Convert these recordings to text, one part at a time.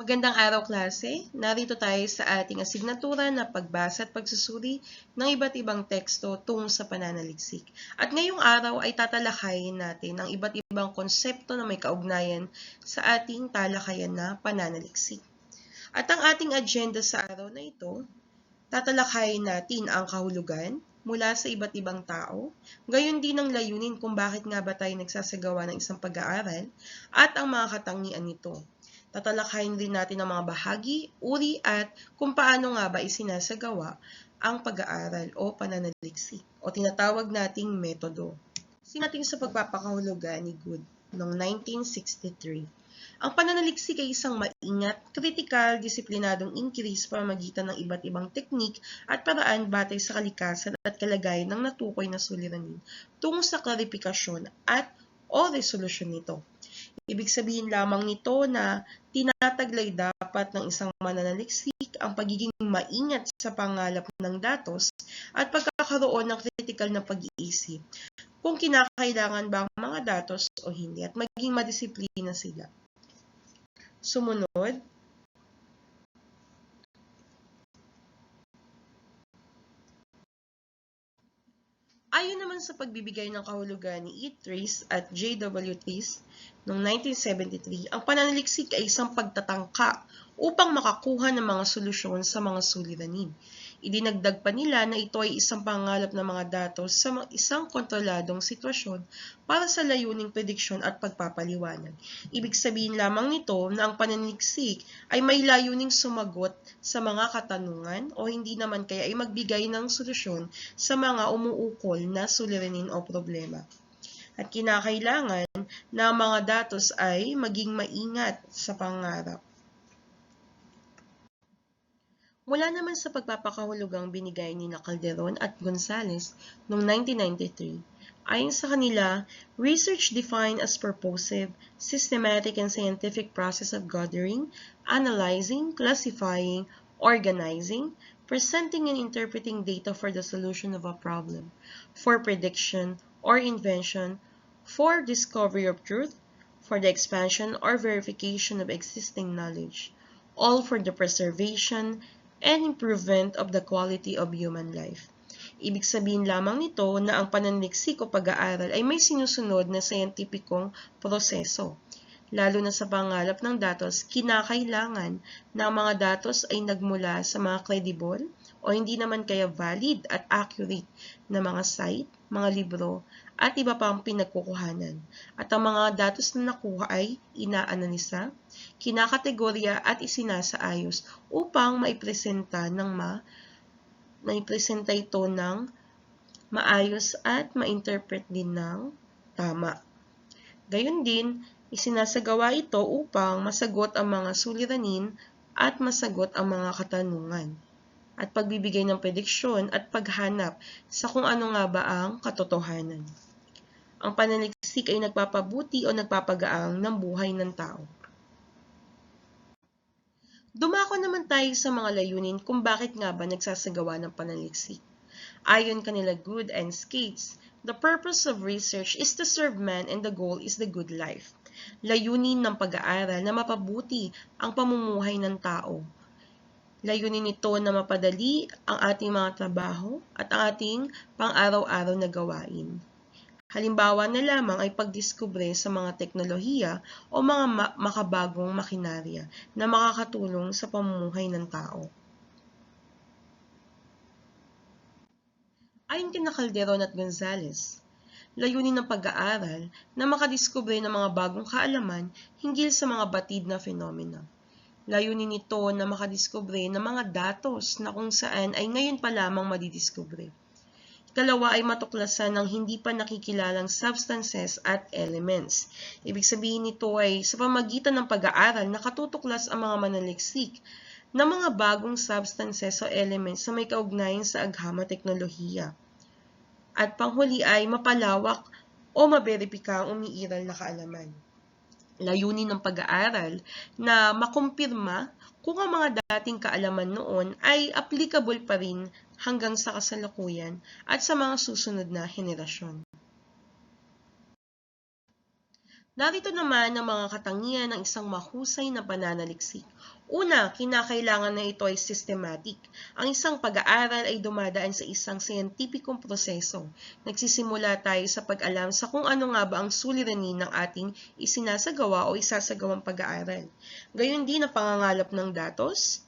Magandang araw klase. Narito tayo sa ating asignatura na pagbasa at pagsusuri ng iba't ibang teksto tungo sa pananaliksik. At ngayong araw ay tatalakayin natin ang iba't ibang konsepto na may kaugnayan sa ating talakayan na pananaliksik. At ang ating agenda sa araw na ito, tatalakayin natin ang kahulugan mula sa iba't ibang tao, gayon din ang layunin kung bakit nga ba tayo nagsasagawa ng isang pag-aaral at ang mga katangian nito. Tatalakayin din natin ang mga bahagi, uri at kung paano nga ba isinasagawa ang pag-aaral o pananaliksik o tinatawag nating metodo. Sinating sa pagpapakahulugan ni Good noong 1963. Ang pananaliksik ay isang maingat, kritikal, disiplinadong increase pamagitan ng iba't ibang teknik at paraan batay sa kalikasan at kalagayan ng natukoy na suliranin tungo sa klarifikasyon at o resolusyon nito. Ibig sabihin lamang nito na tinataglay dapat ng isang mananaliksik ang pagiging maingat sa pangalap ng datos at pagkakaroon ng critical na pag-iisip kung kinakailangan ba ang mga datos o hindi at maging madisiplina sila. Sumunod, Sa pagbibigay ng kahulugan ni E. Trace at J.W. Trace noong 1973, ang pananaliksik ay isang pagtatangka upang makakuha ng mga solusyon sa mga suliranin. Idinagdag pa nila na ito ay isang pangalap ng mga datos sa isang kontroladong sitwasyon para sa layuning prediksyon at pagpapaliwanag. Ibig sabihin lamang nito na ang pananaliksik ay may layuning sumagot sa mga katanungan o hindi naman kaya ay magbigay ng solusyon sa mga umuukol na suliranin o problema at kinakailangan na mga datos ay maging maingat sa pangarap. Mula naman sa pagpapakahulugang binigay ni na Calderon at Gonzales noong 1993, ayon sa kanila, research defined as purposive, systematic and scientific process of gathering, analyzing, classifying, organizing, presenting and interpreting data for the solution of a problem, for prediction or invention, for discovery of truth, for the expansion or verification of existing knowledge, all for the preservation and improvement of the quality of human life. Ibig sabihin lamang nito na ang pananliksik o pag-aaral ay may sinusunod na scientificong proseso. Lalo na sa pangalap ng datos, kinakailangan na ang mga datos ay nagmula sa mga credible o hindi naman kaya valid at accurate na mga site, mga libro, at iba pang pinagkukuhanan. At ang mga datos na nakuha ay inaanalisa, kinakategorya at isinasaayos upang maipresenta ng ma maipresenta ito ng maayos at ma-interpret din ng tama. Gayon din, isinasagawa ito upang masagot ang mga suliranin at masagot ang mga katanungan at pagbibigay ng prediksyon at paghanap sa kung ano nga ba ang katotohanan. Ang pananaliksik ay nagpapabuti o nagpapagaang ng buhay ng tao. Dumako naman tayo sa mga layunin kung bakit nga ba nagsasagawa ng pananaliksik. Ayon kanila Good and Skates, the purpose of research is to serve man and the goal is the good life. Layunin ng pag-aaral na mapabuti ang pamumuhay ng tao. Layunin nito na mapadali ang ating mga trabaho at ang ating pang-araw-araw na gawain. Halimbawa na lamang ay pagdiskubre sa mga teknolohiya o mga ma makabagong makinarya na makakatulong sa pamumuhay ng tao. Ayon kina Calderon at Gonzales, layunin ng pag-aaral na makadiskubre ng mga bagong kaalaman hinggil sa mga batid na fenomena. Layunin nito na makadiskubre ng mga datos na kung saan ay ngayon pa lamang madidiskubre. Ikalawa ay matuklasan ng hindi pa nakikilalang substances at elements. Ibig sabihin nito ay sa pamagitan ng pag-aaral nakatutuklas ang mga manaliksik ng mga bagong substances o elements na may kaugnayan sa aghama teknolohiya. At panghuli ay mapalawak o maberipika ang umiiral na kaalaman. Layunin ng pag-aaral na makumpirma kung ang mga dating kaalaman noon ay applicable pa rin hanggang sa kasalukuyan at sa mga susunod na henerasyon. Narito naman ang mga katangian ng isang mahusay na pananaliksik. Una, kinakailangan na ito ay systematic. Ang isang pag-aaral ay dumadaan sa isang scientificong proseso. Nagsisimula tayo sa pag-alam sa kung ano nga ba ang suliranin ng ating isinasagawa o isasagawang pag-aaral. Gayon din ang pangangalap ng datos,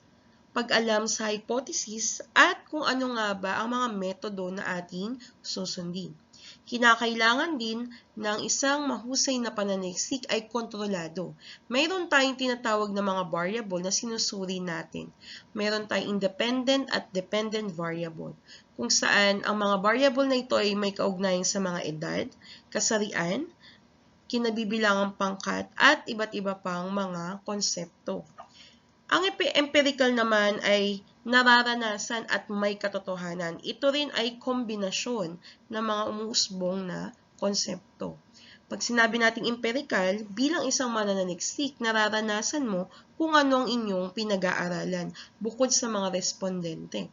pag-alam sa hypothesis, at kung ano nga ba ang mga metodo na ating susundin. Kinakailangan din ng isang mahusay na pananaliksik ay kontrolado. Mayroon tayong tinatawag na mga variable na sinusuri natin. Mayroon tayong independent at dependent variable, kung saan ang mga variable na ito ay may kaugnayan sa mga edad, kasarian, kinabibilangang pangkat, at iba't iba pang mga konsepto. Ang empirical naman ay nararanasan at may katotohanan. Ito rin ay kombinasyon ng mga umuusbong na konsepto. Pag sinabi nating empirical, bilang isang mananaliksik, nararanasan mo kung ano ang inyong pinag-aaralan bukod sa mga respondente.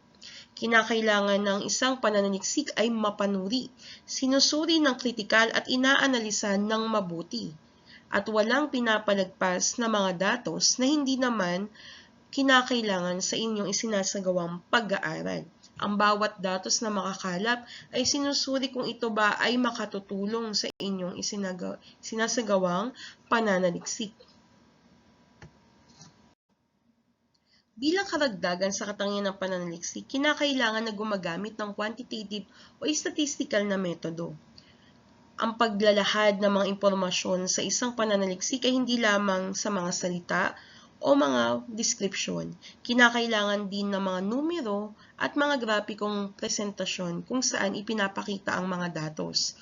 Kinakailangan ng isang pananaliksik ay mapanuri, sinusuri ng kritikal at inaanalisan ng mabuti at walang pinapalagpas na mga datos na hindi naman kinakailangan sa inyong isinasagawang pag-aaral. Ang bawat datos na makakalap ay sinusuri kung ito ba ay makatutulong sa inyong isinasagawang pananaliksik. Bilang karagdagan sa katangian ng pananaliksik, kinakailangan na gumagamit ng quantitative o statistical na metodo ang paglalahad ng mga impormasyon sa isang pananaliksik ay hindi lamang sa mga salita o mga description. Kinakailangan din ng mga numero at mga grapikong presentasyon kung saan ipinapakita ang mga datos.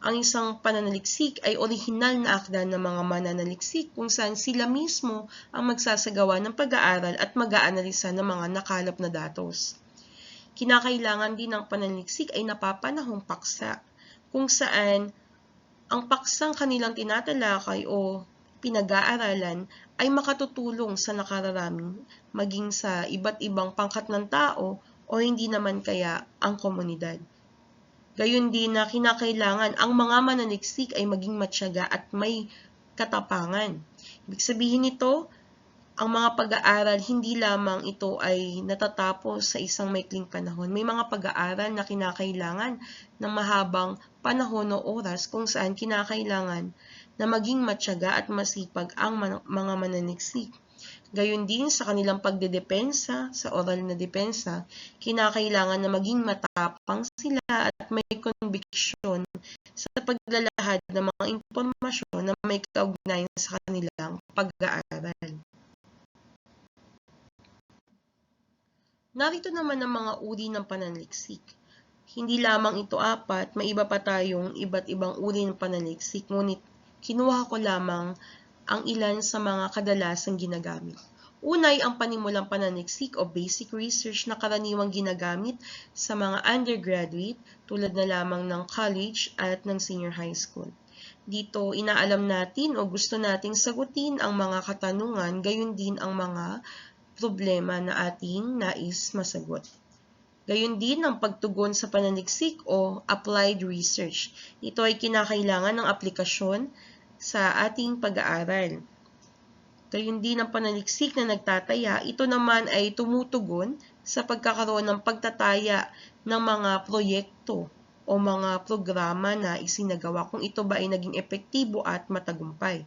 Ang isang pananaliksik ay orihinal na akda ng mga mananaliksik kung saan sila mismo ang magsasagawa ng pag-aaral at mag-aanalisa ng mga nakalap na datos. Kinakailangan din ng pananaliksik ay napapanahong paksa kung saan ang paksang kanilang tinatalakay o pinag-aaralan ay makatutulong sa nakararami maging sa iba't ibang pangkat ng tao o hindi naman kaya ang komunidad. Gayun din na kinakailangan ang mga mananiksik ay maging matyaga at may katapangan. Ibig sabihin nito, ang mga pag-aaral, hindi lamang ito ay natatapos sa isang maikling panahon. May mga pag-aaral na kinakailangan ng mahabang panahon o oras kung saan kinakailangan na maging matyaga at masipag ang mga mananiksik. Gayon din sa kanilang pagdedepensa, sa oral na depensa, kinakailangan na maging matapang sila at may conviction sa paglalahad ng mga impormasyon na may kaugnayan sa kanilang pag-aaral. Narito naman ang mga uri ng pananaliksik. Hindi lamang ito apat, may iba pa tayong iba't ibang uri ng pananaliksik, ngunit kinuha ko lamang ang ilan sa mga kadalasang ginagamit. Unay ang panimulang pananiksik o basic research na karaniwang ginagamit sa mga undergraduate tulad na lamang ng college at ng senior high school. Dito, inaalam natin o gusto nating sagutin ang mga katanungan, gayon din ang mga problema na ating nais masagot. Gayun din ang pagtugon sa pananiksik o applied research. Ito ay kinakailangan ng aplikasyon sa ating pag-aaral. Gayun din ang pananiksik na nagtataya, ito naman ay tumutugon sa pagkakaroon ng pagtataya ng mga proyekto o mga programa na isinagawa kung ito ba ay naging epektibo at matagumpay.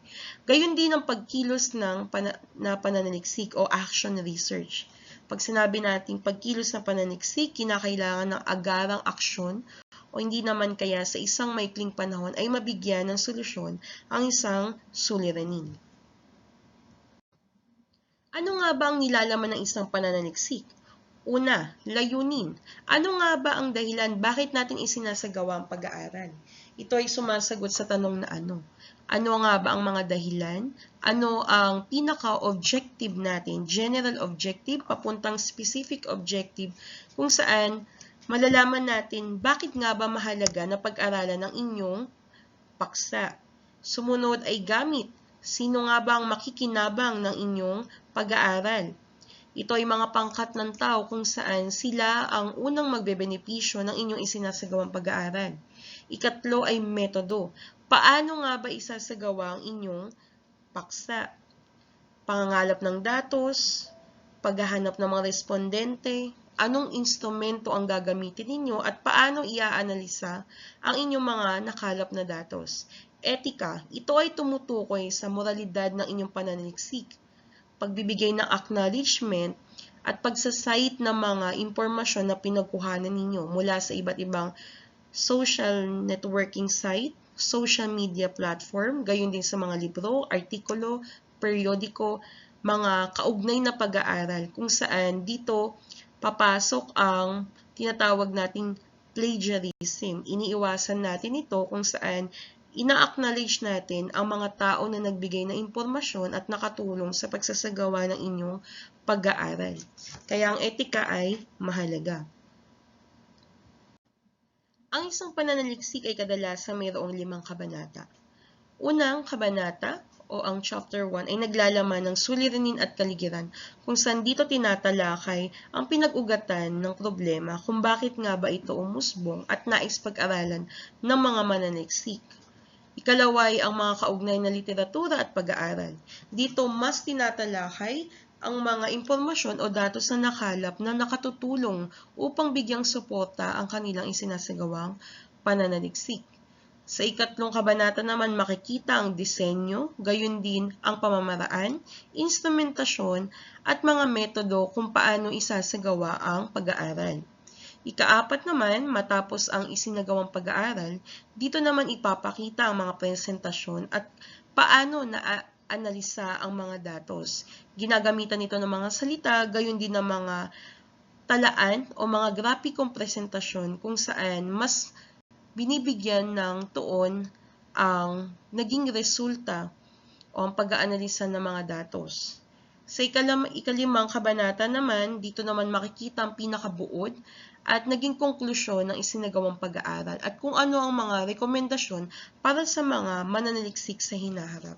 Gayun din ang pagkilos ng pana na pananaliksik o action research. Pag sinabi nating pagkilos ng pananiksik, kinakailangan ng agarang aksyon o hindi naman kaya sa isang maikling panahon ay mabigyan ng solusyon ang isang suliranin. Ano nga ba ang nilalaman ng isang pananaliksik? Una, layunin. Ano nga ba ang dahilan bakit natin isinasagawa ang pag-aaral? Ito ay sumasagot sa tanong na ano. Ano nga ba ang mga dahilan? Ano ang pinaka-objective natin, general objective, papuntang specific objective, kung saan malalaman natin bakit nga ba mahalaga na pag-aralan ng inyong paksa. Sumunod ay gamit. Sino nga ba ang makikinabang ng inyong pag-aaral? Ito ay mga pangkat ng tao kung saan sila ang unang magbebenepisyo ng inyong isinasagawang pag-aaral. Ikatlo ay metodo. paano nga ba isasagawa ang inyong paksa? Pangangalap ng datos, paghahanap ng mga respondente, anong instrumento ang gagamitin ninyo at paano iaanalisa ang inyong mga nakalap na datos. Etika, ito ay tumutukoy sa moralidad ng inyong pananaliksik, pagbibigay ng acknowledgement at pagsasite ng mga impormasyon na pinagkuhanan ninyo mula sa iba't ibang social networking site, social media platform, gayon din sa mga libro, artikulo, periodiko, mga kaugnay na pag-aaral kung saan dito papasok ang tinatawag nating plagiarism. Iniiwasan natin ito kung saan ina-acknowledge natin ang mga tao na nagbigay ng impormasyon at nakatulong sa pagsasagawa ng inyong pag-aaral. Kaya ang etika ay mahalaga. Ang isang pananaliksik ay kadalasan mayroong limang kabanata. Unang kabanata o ang chapter 1 ay naglalaman ng suliranin at kaligiran kung saan dito tinatalakay ang pinag-ugatan ng problema kung bakit nga ba ito umusbong at nais pag-aralan ng mga mananaliksik. Ikalawa ay ang mga kaugnay na literatura at pag-aaral. Dito mas tinatalakay ang mga impormasyon o datos na nakalap na nakatutulong upang bigyang suporta ang kanilang isinasagawang pananaliksik. Sa ikatlong kabanata naman makikita ang disenyo, gayon din ang pamamaraan, instrumentasyon at mga metodo kung paano isasagawa ang pag-aaral. Ikaapat naman, matapos ang isinagawang pag-aaral, dito naman ipapakita ang mga presentasyon at paano na analisa ang mga datos. Ginagamitan nito ng mga salita, gayon din ng mga talaan o mga grapikong presentasyon kung saan mas binibigyan ng tuon ang naging resulta o ang pag-aanalisa ng mga datos. Sa ikalimang kabanata naman, dito naman makikita ang pinakabuod at naging konklusyon ng isinagawang pag-aaral at kung ano ang mga rekomendasyon para sa mga mananaliksik sa hinaharap.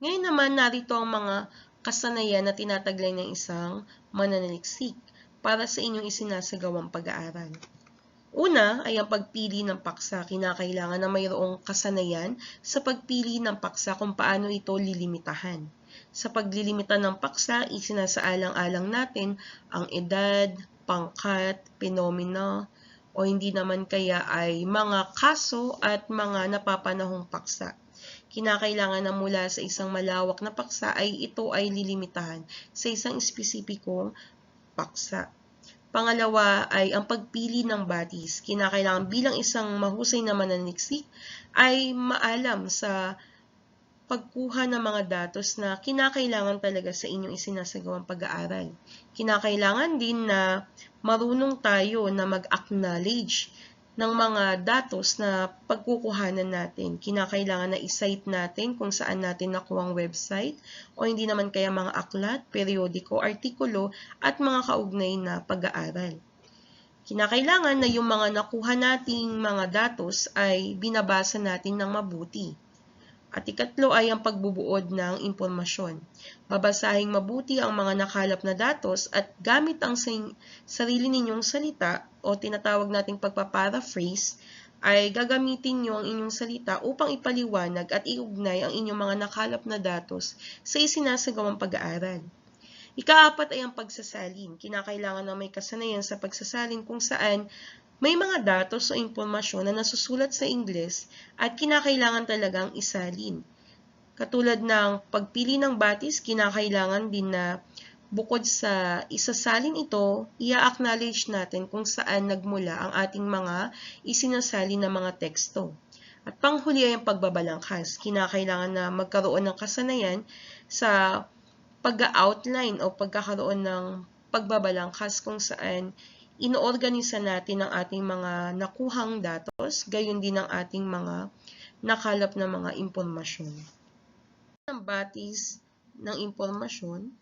Ngayon naman, narito ang mga kasanayan na tinataglay ng isang mananaliksik para sa inyong isinasagawang pag-aaral. Una ay ang pagpili ng paksa. Kinakailangan na mayroong kasanayan sa pagpili ng paksa kung paano ito lilimitahan. Sa paglilimita ng paksa, isinasaalang-alang natin ang edad, pangkat, penomena, o hindi naman kaya ay mga kaso at mga napapanahong paksa kinakailangan na mula sa isang malawak na paksa ay ito ay lilimitahan sa isang espesipikong paksa. Pangalawa ay ang pagpili ng batis. Kinakailangan bilang isang mahusay na mananiksik ay maalam sa pagkuha ng mga datos na kinakailangan talaga sa inyong isinasagawang pag-aaral. Kinakailangan din na marunong tayo na mag-acknowledge ng mga datos na pagkukuhanan natin. Kinakailangan na isite natin kung saan natin nakuha ang website o hindi naman kaya mga aklat, periodiko, artikulo at mga kaugnay na pag-aaral. Kinakailangan na yung mga nakuha nating mga datos ay binabasa natin ng mabuti. At ikatlo ay ang pagbubuod ng impormasyon. Babasahing mabuti ang mga nakalap na datos at gamit ang sarili ninyong salita o tinatawag nating pagpaparaphrase ay gagamitin nyo ang inyong salita upang ipaliwanag at iugnay ang inyong mga nakalap na datos sa isinasagawang pag-aaral. Ikaapat ay ang pagsasalin. Kinakailangan na may kasanayan sa pagsasalin kung saan may mga datos o impormasyon na nasusulat sa Ingles at kinakailangan talagang isalin. Katulad ng pagpili ng batis, kinakailangan din na bukod sa isasalin ito, i-acknowledge natin kung saan nagmula ang ating mga isinasalin na mga teksto. At panghuli ay ang pagbabalangkas. Kinakailangan na magkaroon ng kasanayan sa pag-outline o pagkakaroon ng pagbabalangkas kung saan inoorganisa natin ang ating mga nakuhang datos, gayon din ang ating mga nakalap na mga impormasyon. Ang batis ng impormasyon,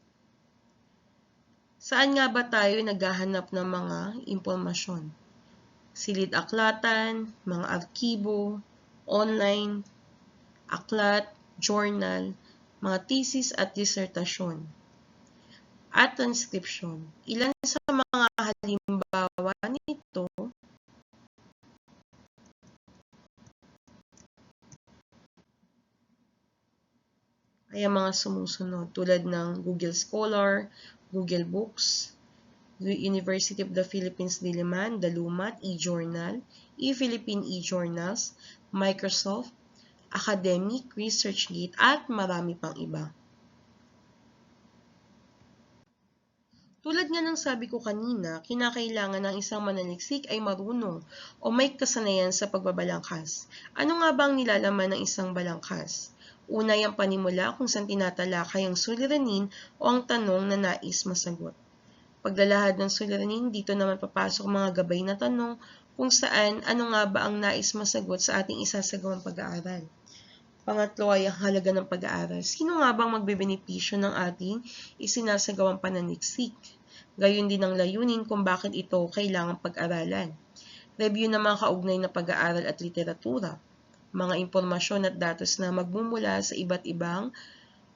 saan nga ba tayo naghahanap ng mga impormasyon? Silid-aklatan, mga arkibo, online, aklat, journal, mga thesis at dissertasyon at transcription. Ilan sa mga halimbawa ay ang mga sumusunod tulad ng Google Scholar, Google Books, University of the Philippines Diliman, Dalumat, eJournal, ePhilippine eJournals, Microsoft, Academic, ResearchGate, at marami pang iba. Tulad nga ng sabi ko kanina, kinakailangan ng isang manaliksik ay marunong o may kasanayan sa pagbabalangkas. Ano nga ba ang nilalaman ng isang balangkas? Una yung panimula kung saan tinatalakay ang suliranin o ang tanong na nais masagot. Paglalahad ng suliranin, dito naman papasok mga gabay na tanong kung saan ano nga ba ang nais masagot sa ating isasagawang pag-aaral. Pangatlo ay ang halaga ng pag-aaral. Sino nga bang magbebenepisyo ng ating isinasagawang pananiksik? Gayon din ang layunin kung bakit ito kailangang pag-aralan. Review ng mga kaugnay na pag-aaral at literatura. Mga impormasyon at datos na magmumula sa iba't ibang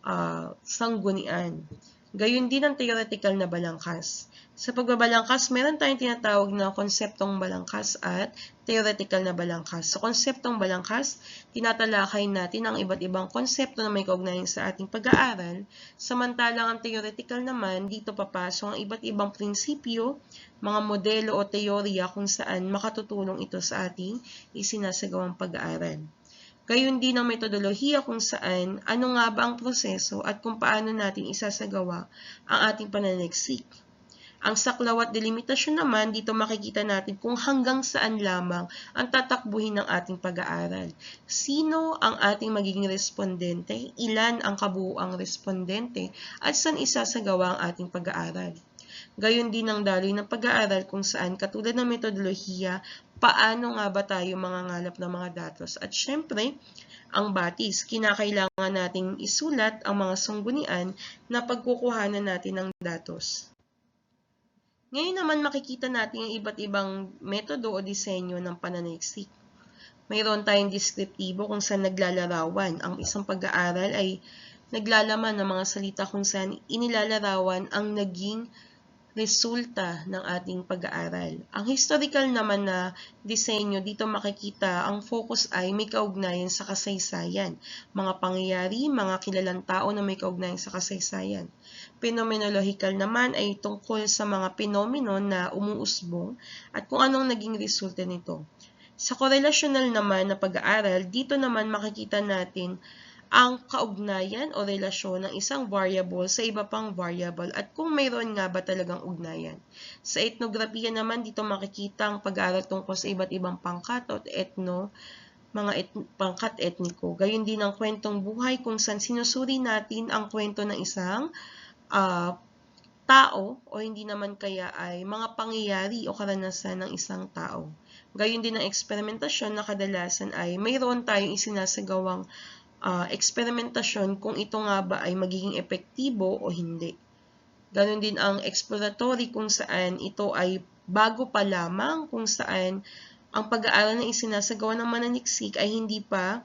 uh, sanggunian. Gayon din ang theoretical na balangkas. Sa pagbabalangkas, meron tayong tinatawag na konseptong balangkas at theoretical na balangkas. Sa konseptong balangkas, tinatalakay natin ang iba't ibang konsepto na may kaugnayan sa ating pag-aaral, samantalang ang theoretical naman, dito papasok ang iba't ibang prinsipyo, mga modelo o teorya kung saan makatutulong ito sa ating isinasagawang pag-aaral. Gayun din ang metodolohiya kung saan ano nga ba ang proseso at kung paano natin isasagawa ang ating pananaliksik. Ang saklaw at delimitasyon naman, dito makikita natin kung hanggang saan lamang ang tatakbuhin ng ating pag-aaral. Sino ang ating magiging respondente, ilan ang kabuuang respondente, at saan isasagawa ang ating pag-aaral. Gayon din ang daloy ng pag-aaral kung saan katulad ng metodolohiya, paano nga ba tayo mangangalap ng mga datos. At syempre, ang batis, kinakailangan nating isulat ang mga sanggunian na pagkukuhanan natin ng datos. Ngayon naman makikita natin ang iba't ibang metodo o disenyo ng pananaliksik. Mayroon tayong deskriptibo kung saan naglalarawan. Ang isang pag-aaral ay naglalaman ng mga salita kung saan inilalarawan ang naging resulta ng ating pag-aaral. Ang historical naman na disenyo, dito makikita ang focus ay may kaugnayan sa kasaysayan. Mga pangyayari, mga kilalang tao na may kaugnayan sa kasaysayan. Phenomenological naman ay tungkol sa mga pinomeno na umuusbong at kung anong naging resulta nito. Sa korelasyonal naman na pag-aaral, dito naman makikita natin ang kaugnayan o relasyon ng isang variable sa iba pang variable at kung mayroon nga ba talagang ugnayan. Sa etnografiya naman, dito makikita ang pag-aaral tungkol sa iba't ibang pangkat o etno, mga et pangkat etniko. Gayun din ang kwentong buhay kung saan sinusuri natin ang kwento ng isang uh, tao o hindi naman kaya ay mga pangyayari o karanasan ng isang tao. Gayun din ang eksperimentasyon na kadalasan ay mayroon tayong isinasagawang uh, eksperimentasyon kung ito nga ba ay magiging epektibo o hindi. Ganon din ang exploratory kung saan ito ay bago pa lamang kung saan ang pag-aaral na isinasagawa ng mananiksik ay hindi pa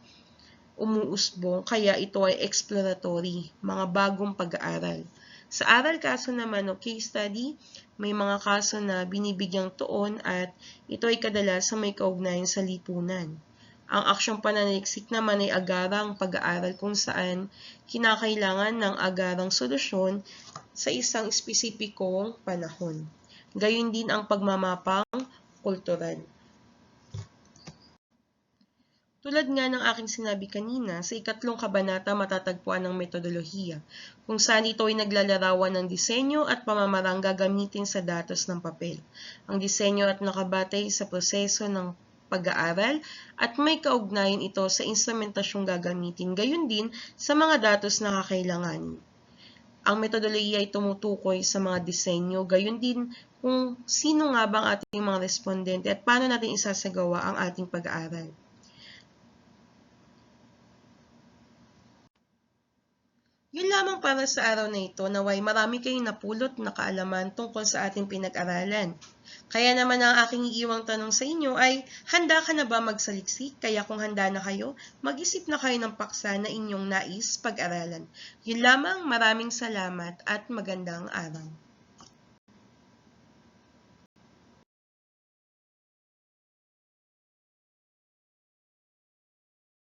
umuusbong kaya ito ay exploratory, mga bagong pag-aaral. Sa aral kaso naman o case study, may mga kaso na binibigyang tuon at ito ay kadalas may kaugnayan sa lipunan. Ang aksyong pananaliksik naman ay agarang pag-aaral kung saan kinakailangan ng agarang solusyon sa isang espesipikong panahon. Gayun din ang pagmamapang kultural. Tulad nga ng aking sinabi kanina, sa ikatlong kabanata matatagpuan ng metodolohiya, kung saan ito ay naglalarawan ng disenyo at pamamarang gagamitin sa datos ng papel. Ang disenyo at nakabatay sa proseso ng pag-aaral at may kaugnayan ito sa instrumentasyong gagamitin, gayon din sa mga datos na kakailanganin. Ang metodolohiya ay tumutukoy sa mga disenyo, gayon din kung sino nga ba ang ating mga respondente at paano natin isasagawa ang ating pag-aaral. Yun lamang para sa araw na ito, naway marami kayong napulot na kaalaman tungkol sa ating pinag-aralan. Kaya naman ang aking iiwang tanong sa inyo ay, handa ka na ba magsaliksik? Kaya kung handa na kayo, mag-isip na kayo ng paksa na inyong nais pag-aralan. Yun lamang, maraming salamat at magandang araw.